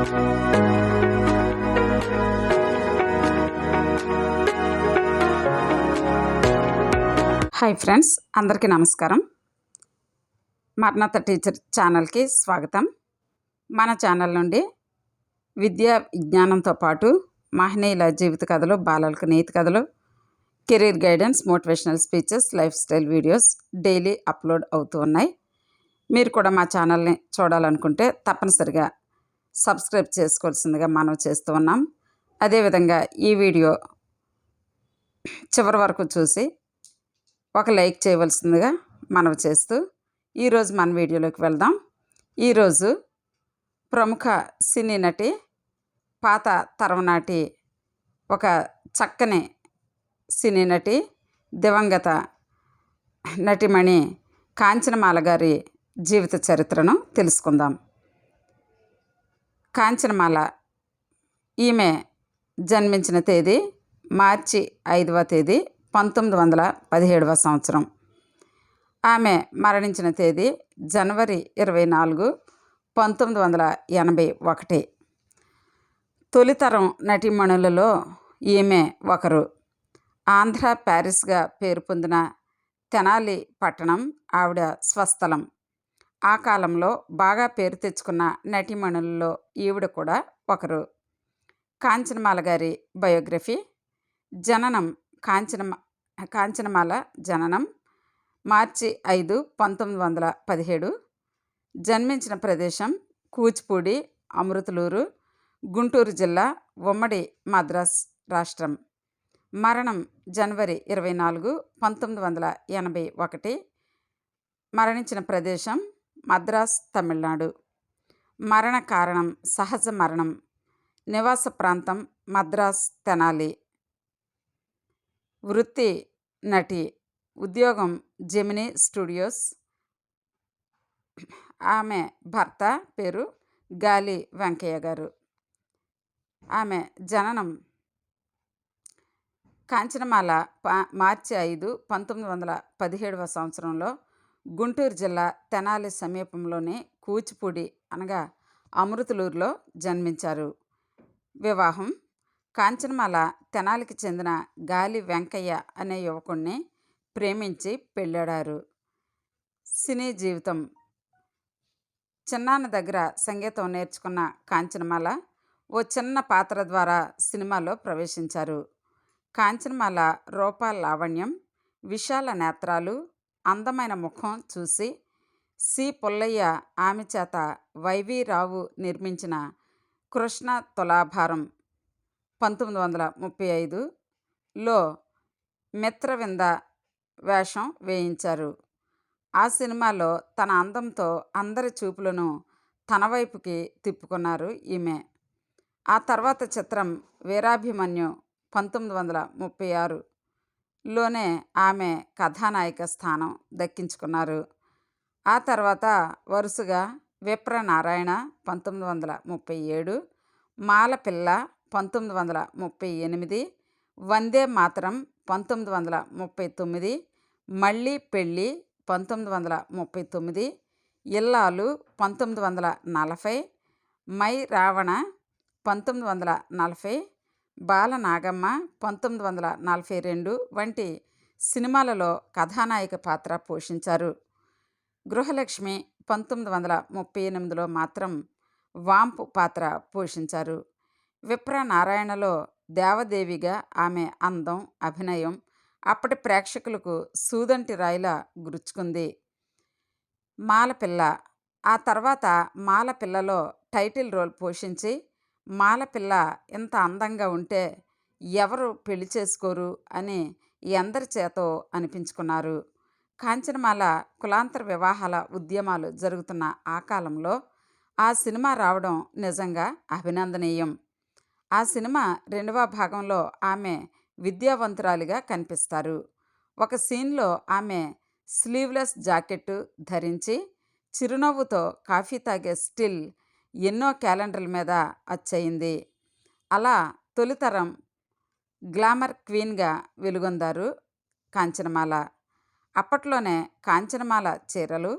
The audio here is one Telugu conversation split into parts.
హాయ్ ఫ్రెండ్స్ అందరికీ నమస్కారం. మర్ణత టీచర్ ఛానల్కి స్వాగతం. మన ఛానల్ నుండి విద్యా విజ్ఞానంతో పాటు మహనీయుల జీవిత కథలు బాలలకు నీతి కథలు career guidance motivational speeches lifestyle videos daily upload అవుతూ ఉన్నాయి. మీరు కూడా మా ఛానల్ని చూడాలనుకుంటే తప్పనిసరిగా సబ్స్క్రైబ్ చేసుకోవాల్సిందిగా మనం చేస్తూ ఉన్నాం. అదేవిధంగా ఈ వీడియో చివరి వరకు చూసి ఒక లైక్ చేయవలసిందిగా మనవి చేస్తూ ఈరోజు మన వీడియోలోకి వెళ్దాం. ఈరోజు ప్రముఖ సినీ నటి పాత తరం నాటి ఒక చక్కని సినీ నటి దివంగత నటిమణి కాంచనమాల గారి జీవిత చరిత్రను తెలుసుకుందాం. కాంచనమాల. ఈమె జన్మించిన తేదీ మార్చి ఐదవ తేదీ పంతొమ్మిది వందల పదిహేడవ సంవత్సరం. ఆమె మరణించిన తేదీ జనవరి ఇరవై నాలుగు పంతొమ్మిది వందల ఎనభై ఒకటి. తొలితరం నటీమణులలో ఈమె ఒకరు. ఆంధ్ర ప్యారిస్గా పేరు పొందిన తెనాలి పట్టణం ఆవిడ స్వస్థలం. ఆ కాలంలో బాగా పేరు తెచ్చుకున్న నటిమణుల్లో ఈవిడ కూడా ఒకరు. కాంచనమాల గారి బయోగ్రఫీ జననం కాంచనమ కాంచనమాల జననం మార్చి ఐదు పంతొమ్మిది వందల పదిహేడు జన్మించిన ప్రదేశం కూచిపూడి అమృతలూరు గుంటూరు జిల్లా ఉమ్మడి మద్రాస్ రాష్ట్రం. మరణం జనవరి ఇరవై నాలుగు పంతొమ్మిది వందల ఎనభై ఒకటి. మరణించిన ప్రదేశం మద్రాస్ తమిళనాడు. మరణ కారణం సహజ మరణం. నివాస ప్రాంతం మద్రాస్ తెనాలి. వృత్తి నటి. ఉద్యోగం జెమినీ స్టూడియోస్. ఆమె భర్త పేరు గాలి వెంకయ్య గారు. ఆమె జననం కాంచనమాల పా మార్చి ఐదు పంతొమ్మిది వందల పదిహేడవ సంవత్సరంలో గుంటూరు జిల్లా తెనాలి సమీపంలోని కూచిపూడి అనగా అమృతలూరులో జన్మించారు. వివాహం. కాంచనమాల తెనాలికి చెందిన గాలి వెంకయ్య అనే యువకుణ్ణి ప్రేమించి పెళ్ళాడారు. సినీ జీవితం. చిన్నాన్న దగ్గర సంగీతం నేర్చుకున్న కాంచనమాల ఓ చిన్న పాత్ర ద్వారా సినిమాలో ప్రవేశించారు. కాంచనమాల రూపాల లావణ్యం విశాల నేత్రాలు అందమైన ముఖం చూసి సి. పుల్లయ్య ఆమె చేత వైవి రావు నిర్మించిన కృష్ణ తులాభారం పంతొమ్మిది వందల ముప్పై ఐదులో మిత్రవింద వేషం వేయించారు. ఆ సినిమాలో తన అందంతో అందరి చూపులను తన వైపుకి తిప్పుకున్నారు ఈమె. ఆ తర్వాత చిత్రం వీరాభిమన్యు పంతొమ్మిది వందల ముప్పై ఆరు లోనే ఆమె కథానాయిక స్థానం దక్కించుకున్నారు. ఆ తర్వాత వరుసగా విప్ర నారాయణ పంతొమ్మిది వందల ముప్పై ఏడు మాలపిల్ల పంతొమ్మిది వందల ముప్పై ఎనిమిది వందే మాతరం పంతొమ్మిది వందల ముప్పై తొమ్మిది మళ్ళీ పెళ్ళి పంతొమ్మిది వందల ముప్పై తొమ్మిది ఇల్లాలు పంతొమ్మిది వందల నలభై మై రావణ పంతొమ్మిది వందల నలభై బాల నాగమ్మ పంతొమ్మిది వందల నలభై రెండు వంటి సినిమాలలో కథానాయిక పాత్ర పోషించారు. గృహలక్ష్మి పంతొమ్మిది వందల ముప్పై ఎనిమిదిలో మాత్రం వాంపు పాత్ర పోషించారు. విప్ర నారాయణలో దేవదేవిగా ఆమె అందం అభినయం అప్పటి ప్రేక్షకులకు సూదంటి రాయిలా గురుచుకుంది. మాలపిల్ల. ఆ తర్వాత మాలపిల్లలో టైటిల్ రోల్ పోషించి మాలపిల్ల ఇంత అందంగా ఉంటే ఎవరు పెళ్ళి చేసుకోరు అని ఎందరి చేతో అనిపించుకున్నారు. కాంచనమాల కులాంతర వివాహాల ఉద్యమాలు జరుగుతున్న ఆ కాలంలో ఆ సినిమా రావడం నిజంగా అభినందనీయం. ఆ సినిమా రెండవ భాగంలో ఆమె విద్యావంతురాలిగా కనిపిస్తారు. ఒక సీన్లో ఆమె స్లీవ్లెస్ జాకెట్టు ధరించి చిరునవ్వుతో కాఫీ తాగే స్టిల్ ఎన్నో క్యాలెండర్ల మీద అచ్చయింది. అలా తొలితరం గ్లామర్ క్వీన్గా వెలుగొందారు కాంచనమాల. అప్పట్లోనే కాంచనమాల చీరలు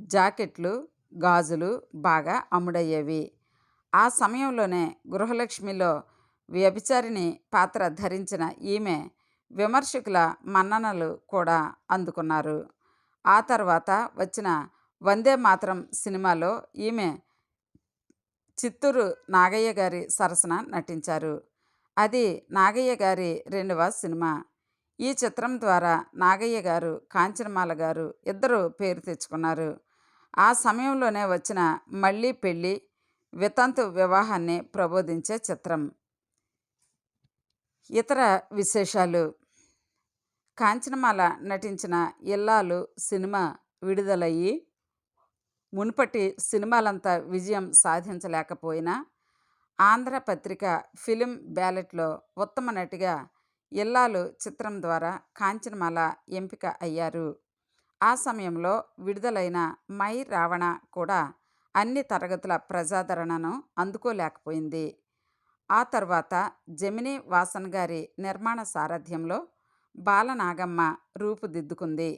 జాకెట్లు గాజులు బాగా అమ్ముడయ్యేవి. ఆ సమయంలోనే గృహలక్ష్మిలో వ్యభిచారిణి పాత్ర ధరించిన ఈమె విమర్శకుల మన్ననలు కూడా అందుకున్నారు. ఆ తర్వాత వచ్చిన వందే మాత్రం సినిమాలో ఈమె చిత్తూరు నాగయ్య గారి సరసన నటించారు. అది నాగయ్య గారి రెండవ సినిమా. ఈ చిత్రం ద్వారా నాగయ్య గారు కాంచనమాల గారు ఇద్దరు పేరు తెచ్చుకున్నారు. ఆ సమయంలోనే వచ్చిన మళ్ళీ పెళ్ళి వితంతు వివాహాన్ని ప్రబోధించే చిత్రం. ఇతర విశేషాలు. కాంచనమాల నటించిన ఇల్లాలు సినిమా విడుదలయ్యి మునుపటి సినిమాలంతా విజయం సాధించలేకపోయినా ఆంధ్ర పత్రిక ఫిలిం బ్యాలెట్లో ఉత్తమ నటిగా ఇల్లాలు చిత్రం ద్వారా కాంచనమాల ఎంపిక అయ్యారు. ఆ సమయంలో విడుదలైన మై రావణ కూడా అన్ని తరగతుల ప్రజాదరణను అందుకోలేకపోయింది. ఆ తర్వాత జమినీ వాసన్ గారి నిర్మాణ సారథ్యంలో బాలనాగమ్మ రూపుదిద్దుకుంది.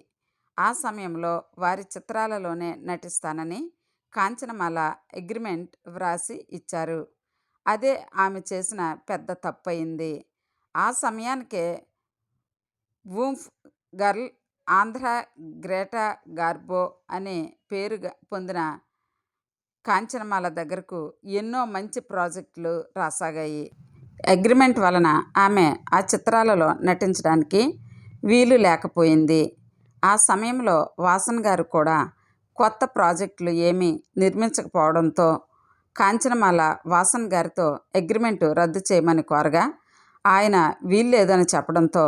ఆ సమయంలో వారి చిత్రాలలోనే నటిస్తానని కాంచనమాల అగ్రిమెంట్ వ్రాసి ఇచ్చారు. అదే ఆమె చేసిన పెద్ద తప్పయింది. ఆ సమయానికే oomph girl Andhra Greta Garbo అనే పేరు పొందిన కాంచనమాల దగ్గరకు ఎన్నో మంచి ప్రాజెక్టులు రాసాగాయి. అగ్రిమెంట్ వలన ఆమె ఆ చిత్రాలలో నటించడానికి వీలు లేకపోయింది. ఆ సమయంలో వాసన్ గారు కూడా కొత్త ప్రాజెక్టులు ఏమీ నిర్మించకపోవడంతో కాంచనమాల వాసన్ గారితో అగ్రిమెంటు రద్దు చేయమని కోరగా ఆయన వీల్లేదని చెప్పడంతో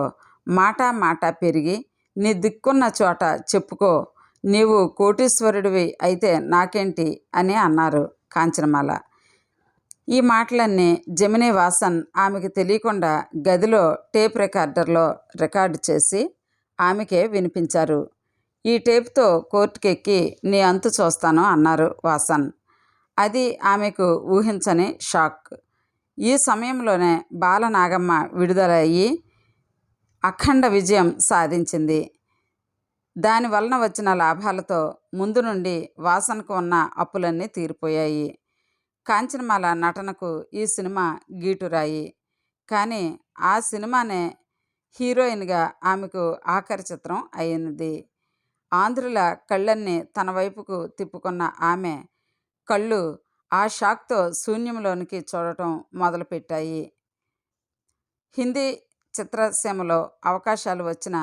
మాట మాట పెరిగి నీ దిక్కున్న చోట చెప్పుకో నీవు కోటీశ్వరుడివి అయితే నాకేంటి అని అన్నారు కాంచనమాల. ఈ మాటలన్నీ జమినీ వాసన్ ఆమెకు తెలియకుండా గదిలో టేప్ రికార్డర్లో రికార్డు చేసి ఆమెకే వినిపించారు. ఈ టేప్తో కోర్టుకెక్కి నీ అంతు చూస్తాను అన్నారు వాసన్. అది ఆమెకు ఊహించని షాక్. ఈ సమయంలోనే బాలనాగమ్మ విడుదలయ్యి అఖండ విజయం సాధించింది. దాని వలన వచ్చిన లాభాలతో ముందు నుండి వాసనకు ఉన్న అప్పులన్నీ తీరిపోయాయి. కాంచనమాల నటనకు ఈ సినిమా గీటురాయి. కానీ ఆ సినిమానే హీరోయిన్గా ఆమెకు ఆఖరి చిత్రం అయినది ఆంధ్రుల కళ్ళన్ని తన వైపుకు తిప్పుకున్న ఆమె కళ్ళు ఆ షాక్తో శూన్యంలోనికి చూడటం మొదలుపెట్టాయి. హిందీ చిత్రసీమలో అవకాశాలు వచ్చిన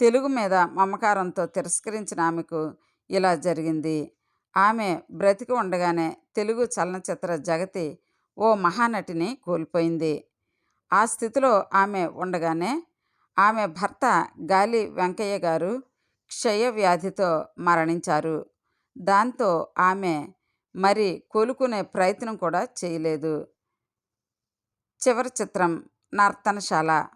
తెలుగు మీద మమకారంతో తిరస్కరించిన ఆమెకు ఇలా జరిగింది. ఆమె బ్రతికి ఉండగానే తెలుగు చలనచిత్ర జగతి ఓ మహానటిని కోల్పోయింది. ఆ స్థితిలో ఆమె ఉండగానే ఆమె భర్త గాలి వెంకయ్య గారు క్షయవ్యాధితో మరణించారు. దాంతో ఆమె మరి కోలుకునే ప్రయత్నం కూడా చేయలేదు. చివరి చిత్రం నర్తనశాల.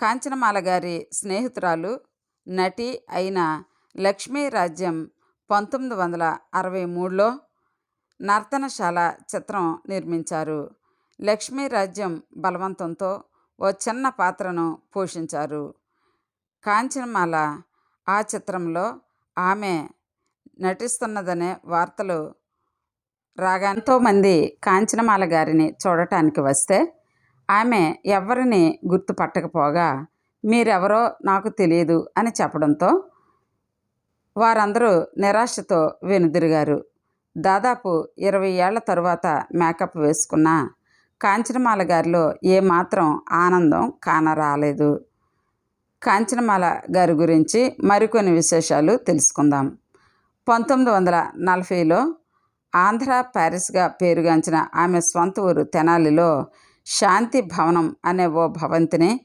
కాంచనమాల గారి స్నేహితురాలు నటి అయిన లక్ష్మీ రాజ్యం పంతొమ్మిది వందల అరవై మూడులో నర్తనశాల చిత్రం నిర్మించారు. లక్ష్మీ రాజ్యం బలవంతంతో ఓ చిన్న పాత్రను పోషించారు. కాంచనమాల ఆ చిత్రంలో ఆమె నటిస్తున్నదనే వార్తలు రాగా ఎంతోమంది కాంచనమాల గారిని చూడటానికి వస్తే ఆమె ఎవరిని గుర్తుపట్టకపోగా మీరెవరో నాకు తెలియదు అని చెప్పడంతో వారందరూ నిరాశతో వెనుదిరిగారు. దాదాపు ఇరవై ఏళ్ళ తరువాత మేకప్ వేసుకున్న కాంచనమాల గారిలో ఏమాత్రం ఆనందం కానరాలేదు. కాంచనమాల గారి గురించి మరికొన్ని విశేషాలు తెలుసుకుందాం. పంతొమ్మిది వందల నలభైలో ఆంధ్ర ప్యారిస్గా పేరుగాంచిన ఆమె స్వంత ఊరు తెనాలిలో శాంతి భవనం అనే ఓ భవంతిని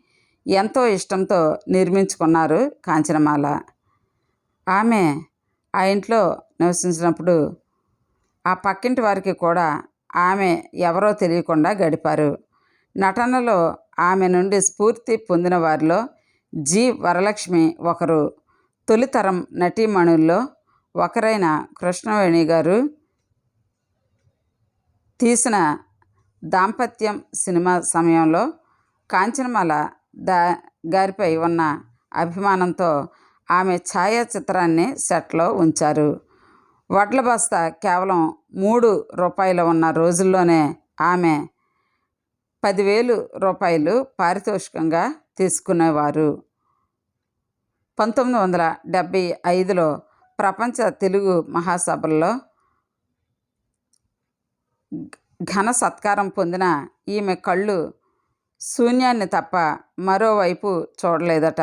ఎంతో ఇష్టంతో నిర్మించుకున్నారు కాంచనమాల. ఆమె ఆ ఇంట్లో నివసించినప్పుడు ఆ పక్కింటి వారికి కూడా ఆమె ఎవరో తెలియకుండా గడిపారు. నటనలో ఆమె నుండి స్ఫూర్తి పొందిన వారిలో జి. వరలక్ష్మి ఒకరు. తొలితరం నటీమణుల్లో ఒకరైన కృష్ణవేణి గారు తీసిన దాంపత్యం సినిమా సమయంలో కాంచనమాల దా గారిపై ఉన్న అభిమానంతో ఆమె ఛాయాచిత్రాన్ని సెట్లో ఉంచారు. వడ్ల బస్తా కేవలం మూడు రూపాయలు ఉన్న రోజుల్లోనే ఆమె పదివేలు రూపాయలు పారితోషికంగా తీసుకునేవారు. పంతొమ్మిది వందల డెబ్భై ఐదులో ప్రపంచ తెలుగు మహాసభల్లో ఘన సత్కారం పొందిన ఈమె కళ్ళు శూన్యాన్ని తప్ప మరోవైపు చూడలేదట.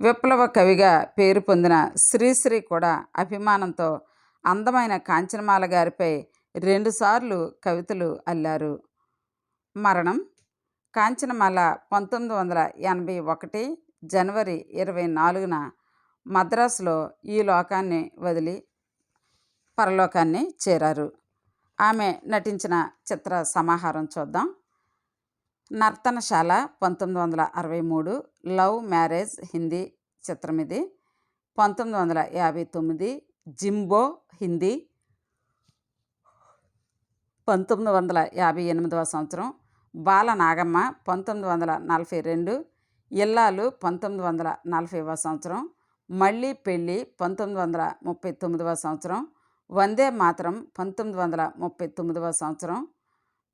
విప్లవ కవిగా పేరు పొందిన శ్రీశ్రీ కూడా అభిమానంతో అందమైన కాంచనమాల గారిపై రెండుసార్లు కవితలు అల్లారు. మరణం కాంచనమాల పంతొమ్మిది వందల ఎనభై ఒకటి జనవరి ఇరవై నాలుగున మద్రాసులో ఈ లోకాన్ని వదిలి పరలోకాన్ని చేరారు. ఆమె నటించిన చిత్ర సమాహారం చూద్దాం. నర్తనశాల పంతొమ్మిది వందల అరవై మూడు లవ్ మ్యారేజ్ హిందీ చిత్రం ఇది పంతొమ్మిది వందల యాభై తొమ్మిది జింబో హిందీ. పంతొమ్మిది వందల యాభై ఎనిమిదవ సంవత్సరం బాల నాగమ్మ పంతొమ్మిది వందల నలభై రెండు. ఇల్లాలు పంతొమ్మిది వందల నలభైవ సంవత్సరం. మళ్ళీ పెళ్ళి పంతొమ్మిది వందల ముప్పై తొమ్మిదవ సంవత్సరం. వందే మాత్రం పంతొమ్మిది వందల ముప్పై తొమ్మిదవ సంవత్సరం.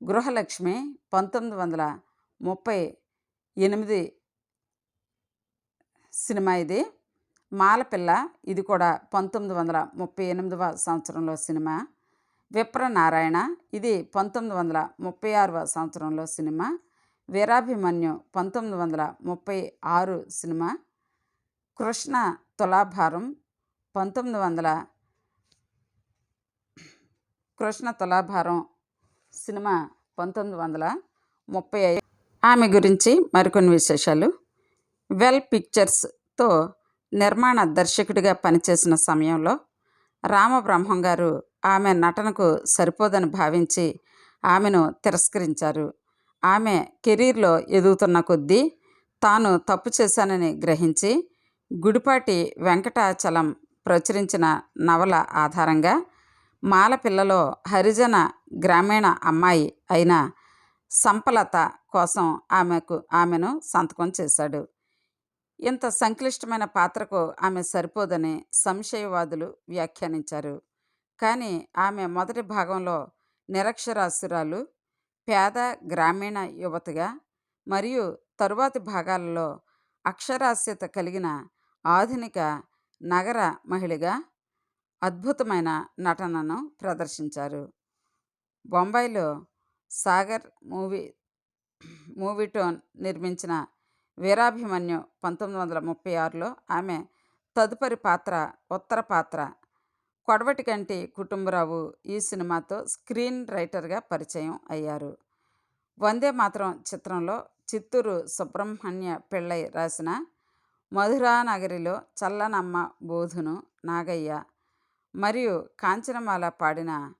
గృహలక్ష్మి పంతొమ్మిది వందల ముప్పై ఎనిమిది సినిమా ఇది. మాలపిల్ల ఇది కూడా పంతొమ్మిది వందల ముప్పై ఎనిమిదవ సంవత్సరంలో సినిమా. విప్రనారాయణ ఇది పంతొమ్మిది వందల ముప్పై ఆరవ సంవత్సరంలో సినిమా. వీరాభిమన్యు పంతొమ్మిది వందల ముప్పై ఆరు సినిమా. కృష్ణ తులాభారం పంతొమ్మిది వందల కృష్ణ తులాభారం సినిమా పంతొమ్మిది వందల ముప్పై ఐదు. ఆమె గురించి మరికొన్ని విశేషాలు. వెల్ పిక్చర్స్తో నిర్మాణ దర్శకుడిగా పనిచేసిన సమయంలో రామబ్రహ్మం గారు ఆమె నటనకు సరిపోదని భావించి ఆమెను తిరస్కరించారు. ఆమె కెరీర్లో ఎదుగుతున్న కొద్దీ తాను తప్పు చేశానని గ్రహించి గుడిపాటి వెంకటాచలం ప్రచురించిన నవల ఆధారంగా మాలపిల్లలో హరిజన గ్రామీణ అమ్మాయి అయిన సంపలత కోసం ఆమెకు ఆమెను సంతకం చేశాడు. ఇంత సంక్లిష్టమైన పాత్రకు ఆమె సరిపోదని సంశయవాదులు వ్యాఖ్యానించారు. కానీ ఆమె మొదటి భాగంలో నిరక్షరాస్యురాలు పేద గ్రామీణ యువతగా మరియు తరువాతి భాగాలలో అక్షరాస్యత కలిగిన ఆధునిక నగర మహిళగా అద్భుతమైన నటనను ప్రదర్శించారు. బొంబాయిలో సాగర్ మూవీ మూవీటోన్ నిర్మించిన వీరాభిమన్యు పంతొమ్మిది వందల ముప్పై ఆరులో ఆమె తదుపరి పాత్ర ఉత్తర పాత్ర కొడవటి కంటి కుటుంబరావు ఈ సినిమాతో స్క్రీన్ రైటర్గా పరిచయం అయ్యారు. వందే మాత్రం చిత్రంలో చిత్తూరు సుబ్రహ్మణ్య పిళ్ళై రాసిన మధురానగరిలో చల్లనమ్మ బోధును నాగయ్య మరియు కాంచనమాల పాడిన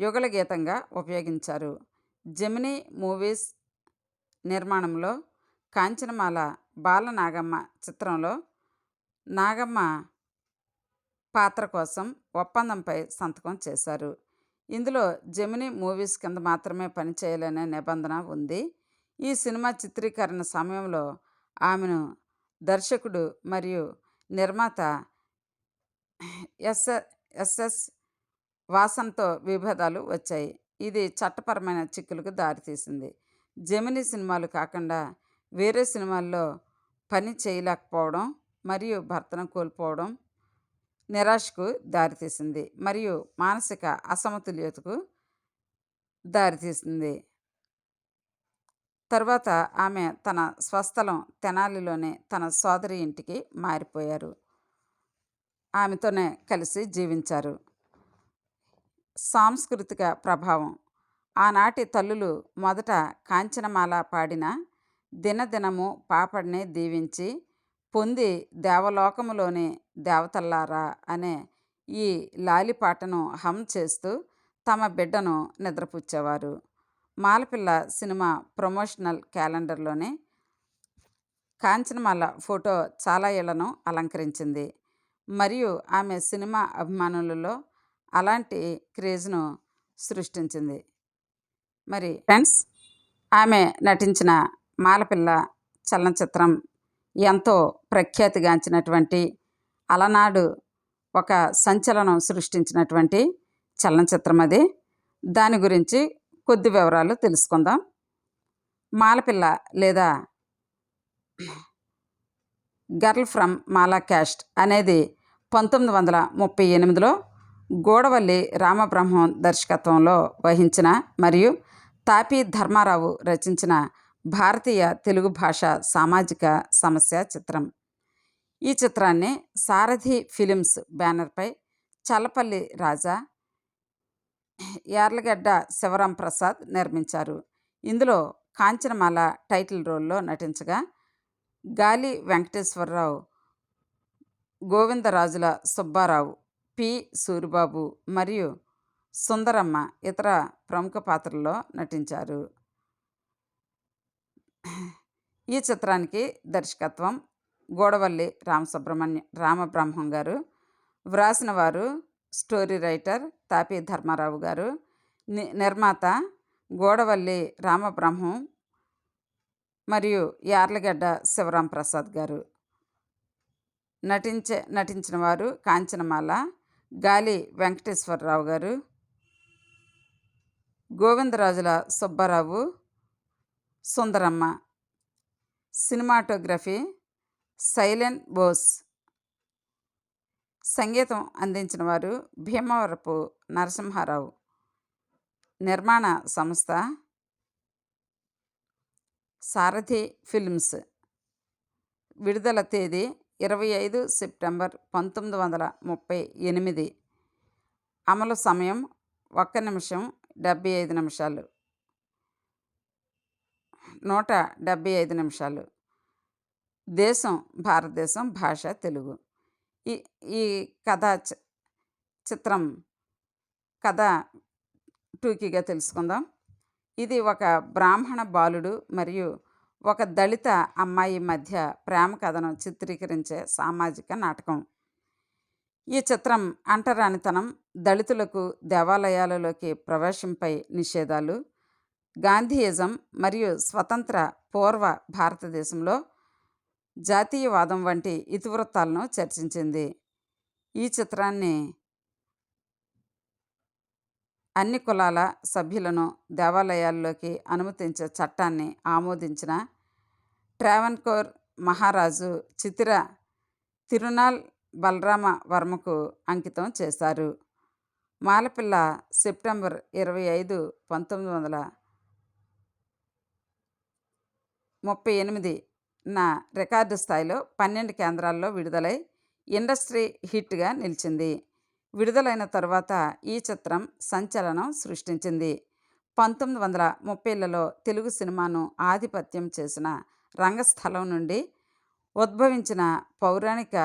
యుగల గీతంగా ఉపయోగించారు. జెమినీ మూవీస్ నిర్మాణంలో కాంచనమాల బాలనాగమ్మ చిత్రంలో నాగమ్మ పాత్ర కోసం ఒప్పందంపై సంతకం చేశారు. ఇందులో జెమినీ మూవీస్ కింద మాత్రమే పనిచేయాలనే నిబంధన ఉంది. ఈ సినిమా చిత్రీకరణ సమయంలో ఆమెను దర్శకుడు మరియు నిర్మాత ఎస్ ఎస్ఎస్ వాసన్తో విభేదాలు వచ్చాయి. ఇది చట్టపరమైన చిక్కులకు దారితీసింది. జెమినీ సినిమాలు కాకుండా వేరే సినిమాల్లో పని చేయలేకపోవడం మరియు భర్తను కోల్పోవడం నిరాశకు దారితీసింది. మరియు మానసిక అసమతుల్యతకు దారితీసింది. తర్వాత ఆమె తన స్వస్థలం తెనాలిలోనే తన సోదరి ఇంటికి మారిపోయారు. ఆమెతోనే కలిసి జీవించారు. సాంస్కృతిక ప్రభావం ఆనాటి తల్లులు మొదట కాంచనమాల పాడిన దినదినము పాపడిని దీవించి పొంది దేవలోకములోని దేవతల్లారా అనే ఈ లాలిపాటను హమ్ చేస్తూ తమ బిడ్డను నిద్రపుచ్చేవారు. మాలపిల్ల సినిమా ప్రమోషనల్ క్యాలెండర్లోనే కాంచనమాల ఫోటో చాలా ఇళ్ళను అలంకరించింది. మరియు ఆమె సినిమా అభిమానులలో అలాంటి క్రేజ్ను సృష్టించింది. మరి ఫ్రెండ్స్ ఆమె నటించిన మాలపిల్ల చలనచిత్రం ఎంతో ప్రఖ్యాతిగాంచినటువంటి అలనాడు ఒక సంచలనం సృష్టించినటువంటి చలనచిత్రం అది. దాని గురించి కొద్ది వివరాలు తెలుసుకుందాం. మాలపిల్ల లేదా గర్ల్ ఫ్రమ్ మాలా క్యాస్ట్ అనేది పంతొమ్మిది వందల ముప్పై ఎనిమిదిలో గూడవల్లి రామబ్రహ్మం దర్శకత్వంలో వహించిన మరియు తాపి ధర్మారావు రచించిన భారతీయ తెలుగు భాష సామాజిక సమస్య చిత్రం. ఈ చిత్రాన్ని సారథి ఫిలిమ్స్ బ్యానర్పై చల్లపల్లి రాజా యార్లగడ్డ శివరాం ప్రసాద్ నిర్మించారు. ఇందులో కాంచనమాల టైటిల్ రోల్లో నటించగా గాలి వెంకటేశ్వరరావు గోవిందరాజుల సుబ్బారావు పి సూరిబాబు మరియు సుందరమ్మ ఇతర ప్రముఖ పాత్రల్లో నటించారు. ఈ చిత్రానికి దర్శకత్వం గోడవల్లి రామసుబ్రహ్మణ్య రామబ్రహ్మం గారు. వ్రాసిన వారు స్టోరీ రైటర్ తాపి ధర్మారావు గారు. ని నిర్మాత గోడవల్లి రామబ్రహ్మం మరియు యార్లగడ్డ శివరాం ప్రసాద్ గారు. నటించే నటించిన వారు కాంచనమాల గాలి వెంకటేశ్వరరావు గారు. గోవిందరాజుల సుబ్బారావు సుందరమ్మ. సినిమాటోగ్రఫీ సైలెన్ బోస్. సంగీతం అందించిన వారు భీమవరపు నరసింహారావు. నిర్మాణ సంస్థ సారథి ఫిల్మ్స్. విడుదల తేదీ ఇరవై ఐదు సెప్టెంబర్ పంతొమ్మిది వందల ముప్పై ఎనిమిది. అమలు సమయం ఒక్క నిమిషం డెబ్బై ఐదు నిమిషాలు. నూట డెబ్బై ఐదు నిమిషాలు. దేశం భారతదేశం భాష తెలుగు. ఈ ఈ కథ చిత్రం కథ టూకీగా తెలుసుకుందాం. ఇది ఒక బ్రాహ్మణ బాలుడు మరియు ఒక దళిత అమ్మాయి మధ్య ప్రేమ కథను చిత్రీకరించే సామాజిక నాటకం. ఈ చిత్రం అంటరానితనం దళితులకు దేవాలయాలలోకి ప్రవేశంపై నిషేధాలు గాంధీయిజం మరియు స్వతంత్ర పూర్వ భారతదేశంలో జాతీయవాదం వంటి ఇతివృత్తాలను చర్చించింది. ఈ చిత్రాన్ని అన్ని కులాల సభ్యులను దేవాలయాల్లోకి అనుమతించే చట్టాన్ని ఆమోదించిన ట్రావెన్కోర్ మహారాజు చితిర తిరునాల్ బలరామ వర్మకు అంకితం చేశారు. మాలపిల్ల సెప్టెంబర్ ఇరవై ఐదు పంతొమ్మిది వందల ముప్పై ఎనిమిది నా రికార్డు స్థాయిలో పన్నెండు కేంద్రాల్లో విడుదలై ఇండస్ట్రీ హిట్గా నిలిచింది. విడుదలైన తర్వాత ఈ చిత్రం సంచలనం సృష్టించింది. పంతొమ్మిది వందల ముప్పైలలో తెలుగు సినిమాను ఆధిపత్యం చేసిన రంగస్థలం నుండి ఉద్భవించిన పౌరాణిక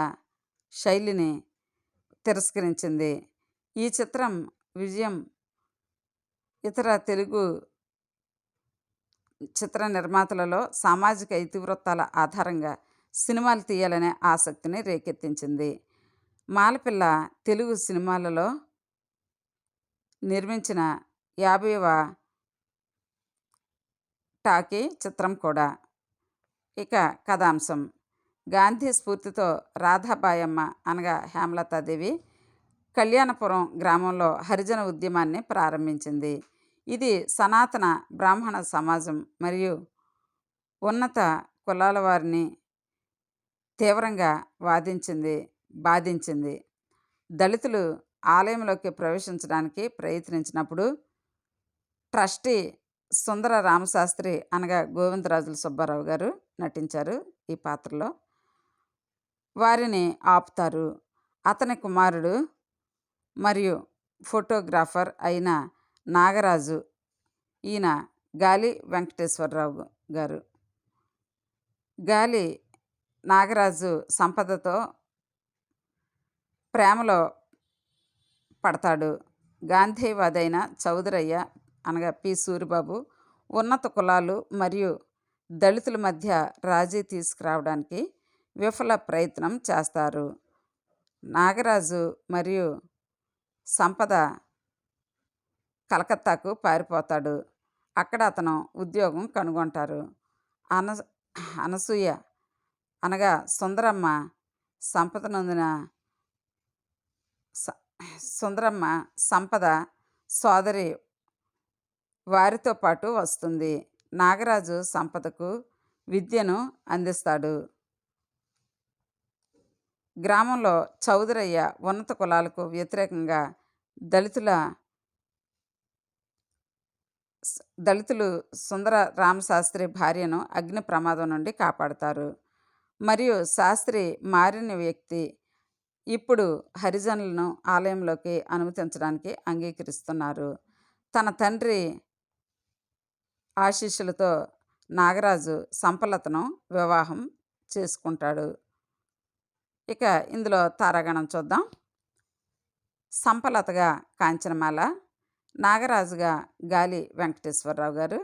శైలిని తిరస్కరించింది. ఈ చిత్రం విజయం ఇతర తెలుగు చిత్ర నిర్మాతలలో సామాజిక ఇతివృత్తాల ఆధారంగా సినిమాలు తీయాలనే ఆసక్తిని రేకెత్తించింది. మాలపిల్ల తెలుగు సినిమాలలో నిర్మించిన యాభైవ టాకీ చిత్రం కూడా. ఇక కథాంశం. గాంధీ స్ఫూర్తితో రాధాబాయమ్మ అనగా హేమలతాదేవి కళ్యాణపురం గ్రామంలో హరిజన ఉద్యమాన్ని ప్రారంభించింది. ఇది సనాతన బ్రాహ్మణ సమాజం మరియు ఉన్నత కులాల వారిని తీవ్రంగా వాదించింది బాధించింది. దళితులు ఆలయంలోకి ప్రవేశించడానికి ప్రయత్నించినప్పుడు ట్రస్టీ సుందర రామశాస్త్రి అనగా గోవిందరాజుల సుబ్బారావు గారు నటించారు ఈ పాత్రలో. వారిని ఆపుతారు. అతని కుమారుడు మరియు ఫోటోగ్రాఫర్ అయిన నాగరాజు ఈయన గాలి వెంకటేశ్వరరావు గారు. గాలి నాగరాజు సంపదతో ప్రేమలో పడతాడు. గాంధీవాదైన చౌదరయ్య అనగా పి. సూరిబాబు ఉన్నత కులాలు మరియు దళితుల మధ్య రాజీ తీసుకురావడానికి విఫల ప్రయత్నం చేస్తారు. నాగరాజు మరియు సంపద కలకత్తాకు పారిపోతాడు. అక్కడ అతను ఉద్యోగం కనుగొంటారు. అన అనసూయ అనగా సుందరమ్మ సంపద నొందిన స సుందరమ్మ సంపద సోదరి వారితో పాటు వస్తుంది. నాగరాజు సంపదకు విద్యను అందిస్తాడు. గ్రామంలో చౌదరయ్య ఉన్నత కులాలకు వ్యతిరేకంగా దళితుల దళితులు సుందర రామశాస్త్రి భార్యను అగ్ని ప్రమాదం నుండి కాపాడతారు. మరియు శాస్త్రి మారిన వ్యక్తి ఇప్పుడు హరిజనులను ఆలయంలోకి అనుమతించడానికి అంగీకరిస్తున్నారు. తన తండ్రి ఆశీస్సులతో నాగరాజు సంపలతను వివాహం చేసుకుంటాడు. ఇక ఇందులో తారాగణం చూద్దాం. సంపలతగా కాంచనమాల నాగరాజుగా గాలి వెంకటేశ్వరరావు గారు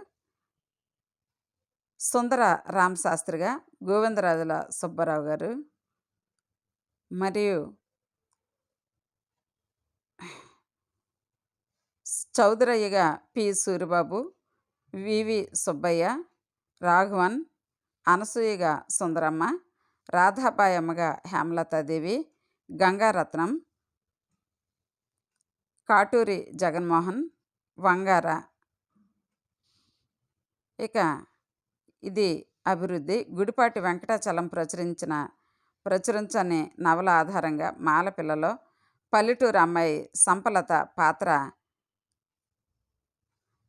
సుందర రామశాస్త్రిగా గోవిందరాజుల సుబ్బారావు గారు మరియు చౌదరయ్యగా P. Suribabu V V Subbaiah Raghavan అనసూయగా Sundaramma రాధాబాయమ్మగా హేమలతాదేవి గంగారత్నం కాటూరి జగన్మోహన్ వంగార. ఇక ఇది అభివృద్ధి. గుడిపాటి వెంకటాచలం ప్రచురించిన ప్రచురించని నవల ఆధారంగా మాలపిల్లలో పల్లెటూరు అమ్మాయి సంపలత పాత్ర.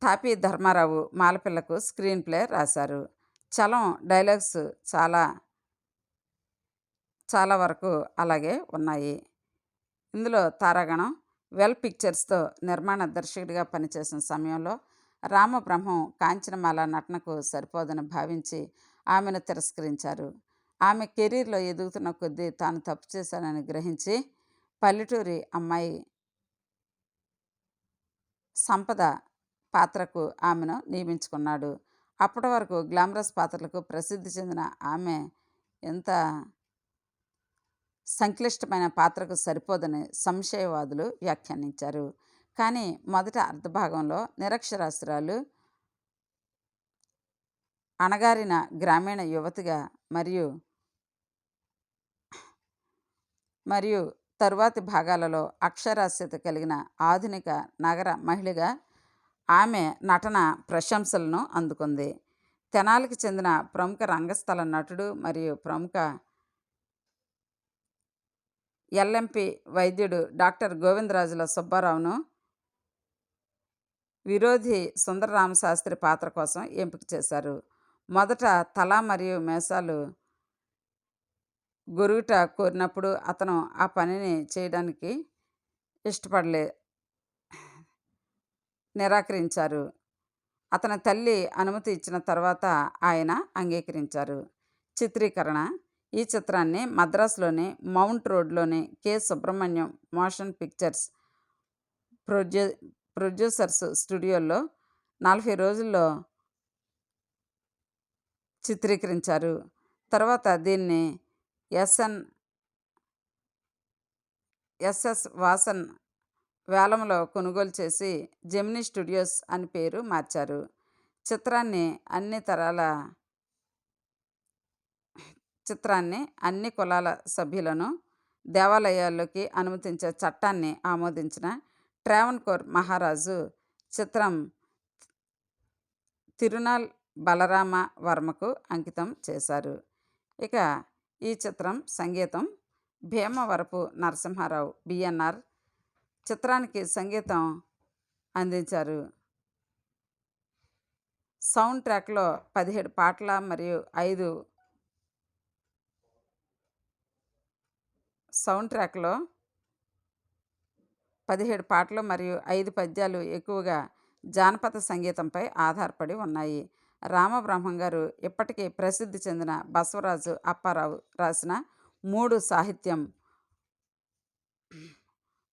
తాపి ధర్మారావు మాలపిల్లకు స్క్రీన్ ప్లే రాశారు. చలం డైలాగ్స్ చాలా చాలా వరకు అలాగే ఉన్నాయి. ఇందులో తారాగణం వెల్ పిక్చర్స్తో నిర్మాణ దర్శకుడిగా పనిచేసిన సమయంలో రామబ్రహ్మం కాంచనమాల నటనకు సరిపోదని భావించి ఆమెను తిరస్కరించారు. ఆమె కెరీర్లో ఎదుగుతున్న కొద్దీ తాను తప్పు చేశానని గ్రహించి పల్లెటూరి అమ్మాయి సంపద పాత్రకు ఆమెను నియమించుకున్నాడు. అప్పటి వరకు గ్లామరస్ పాత్రలకు ప్రసిద్ధి చెందిన ఆమె ఎంత సంక్లిష్టమైన పాత్రకు సరిపోదని సంశయవాదులు వ్యాఖ్యానించారు. కానీ మొదట అర్ధభాగంలో నిరక్షరాస్యురాలు అణగారిన గ్రామీణ యువతిగా మరియు మరియు తరువాతి భాగాలలో అక్షరాస్యత కలిగిన ఆధునిక నగర మహిళగా ఆమె నటన ప్రశంసలను అందుకుంది. తెనాలికి చెందిన ప్రముఖ రంగస్థల నటుడు మరియు ప్రముఖ ఎల్ఎంపి వైద్యుడు డాక్టర్ గోవిందరాజుల సుబ్బారావును విరోధి సుందరరామశాస్త్రి పాత్ర కోసం ఎంపిక చేశారు. మొదట తల మరియు మేసాలు గొరుగుట కోరినప్పుడు అతను ఆ పనిని చేయడానికి ఇష్టపడలే నిరాకరించారు. అతని తల్లి అనుమతి ఇచ్చిన తర్వాత ఆయన అంగీకరించారు. చిత్రీకరణ ఈ చిత్రాన్ని మద్రాసులోని మౌంట్ రోడ్లోని కె. సుబ్రహ్మణ్యం మోషన్ పిక్చర్స్ ప్రొడ్యూ ప్రొడ్యూసర్స్ స్టూడియోలో నలభై రోజుల్లో చిత్రీకరించారు. తర్వాత దీన్ని ఎస్ఎన్ ఎస్ఎస్ వాసన్ వేలంలో కొనుగోలు చేసి జెమినీ స్టూడియోస్ అని పేరు మార్చారు. చిత్రాన్ని అన్ని తరాల చిత్రాన్ని అన్ని కులాల సభ్యులను దేవాలయాల్లోకి అనుమతించే చట్టాన్ని ఆమోదించిన ట్రావెన్కోర్ మహారాజు చిత్రం తిరునాల్ బలరామ వర్మకు అంకితం చేశారు. ఇక ఈ చిత్రం సంగీతం భీమవరపు నరసింహారావు బిఎన్ఆర్ చిత్రానికి సంగీతం అందించారు. సౌండ్ ట్రాక్లో పదిహేడు పాటల మరియు ఐదు సౌండ్ ట్రాక్లో పదిహేడు పాటలు మరియు ఐదు పద్యాలు ఎక్కువగా జానపద సంగీతంపై ఆధారపడి ఉన్నాయి. రామబ్రహ్మం గారు ఇప్పటికీ ప్రసిద్ధి చెందిన బసవరాజు అప్పారావు రాసిన మూడు సాహిత్యం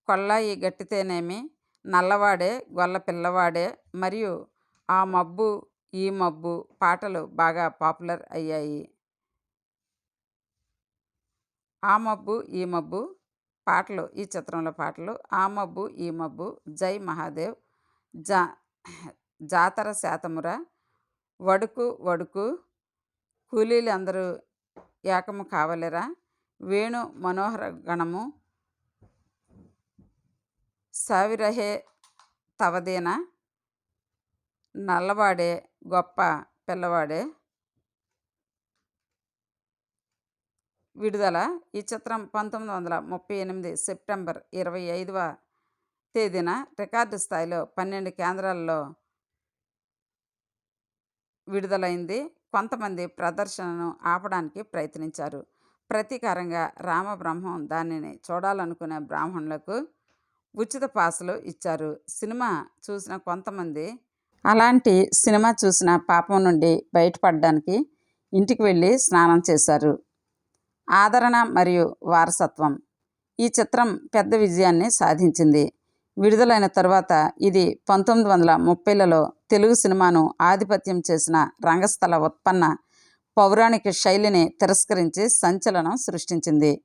కొల్లాయి గట్టితేనేమి నల్లవాడే గొల్ల పిల్లవాడే మరియు ఆ మబ్బు ఈ మబ్బు పాటలు బాగా పాపులర్ అయ్యాయి. ఆ మబ్బు ఈ మబ్బు పాటలు ఈ చిత్రంలో పాటలు. ఆ మబ్బు ఈ మబ్బు జై మహాదేవ్ జా జాతర శాతముర వడుకు వడుకు కూలీలందరూ ఏకము కావలేరా. వేణు మనోహర గణము సావిరహే తవదేన నల్లవాడే గొప్ప పిల్లవాడే. విడుదల ఈ చిత్రం పంతొమ్మిది వందల ముప్పై ఎనిమిది సెప్టెంబర్ ఇరవై ఐదవ తేదీన రికార్డు స్థాయిలో పన్నెండు కేంద్రాల్లో విడుదలైంది. కొంతమంది ప్రదర్శనను ఆపడానికి ప్రయత్నించారు. ప్రతీకారంగా రామబ్రహ్మం దానిని చూడాలనుకునే బ్రాహ్మణులకు ఉచిత పాసులు ఇచ్చారు. సినిమా చూసిన కొంతమంది అలాంటి సినిమా చూసిన పాపం నుండి బయటపడడానికి ఇంటికి వెళ్ళి స్నానం చేశారు. ఆదరణ మరియు వారసత్వం. ఈ చిత్రం పెద్ద విజయాన్ని సాధించింది. విడుదలైన తర్వాత ఇది పంతొమ్మిది వందల ముప్పైలలో తెలుగు సినిమాను ఆధిపత్యం చేసిన రంగస్థల ఉత్పన్న పౌరాణిక శైలిని తిరస్కరించి సంచలనం సృష్టించింది.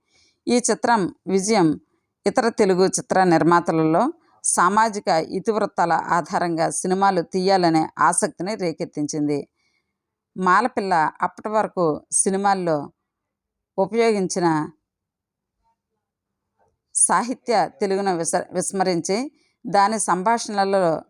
ఈ చిత్రం విజయం ఇతర తెలుగు చిత్ర నిర్మాతలలో సామాజిక ఇతివృత్తాల ఆధారంగా సినిమాలు తీయాలనే ఆసక్తిని రేకెత్తించింది. మాలపిల్ల అప్పటి వరకు సినిమాల్లో ఉపయోగించిన సాహిత్య తెలుగును విస విస్మరించి దాని సంభాషణలలో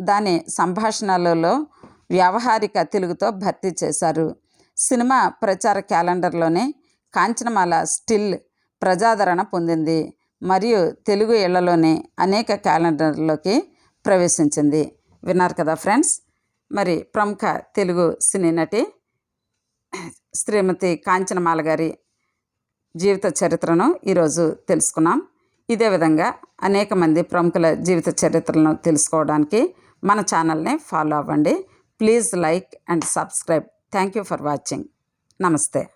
దాని సంభాషణలలో వ్యావహారిక తెలుగుతో భర్తీ చేశారు. సినిమా ప్రచార క్యాలెండర్లోనే కాంచనమాల స్టిల్ ప్రజాదరణ పొందింది మరియు తెలుగు ఇళ్ళలోనే అనేక క్యాలెండర్లోకి ప్రవేశించింది. విన్నారు కదా ఫ్రెండ్స్? మరి ప్రముఖ తెలుగు సినీ నటి శ్రీమతి కాంచనమాల గారి జీవిత చరిత్రను ఈరోజు తెలుసుకున్నాం. ఇదే విధంగా అనేక మంది ప్రముఖుల జీవిత చరిత్రలను తెలుసుకోవడానికి మన ఛానల్ని ఫాలో అవ్వండి. Please like and subscribe. Thank you for watching. నమస్తే.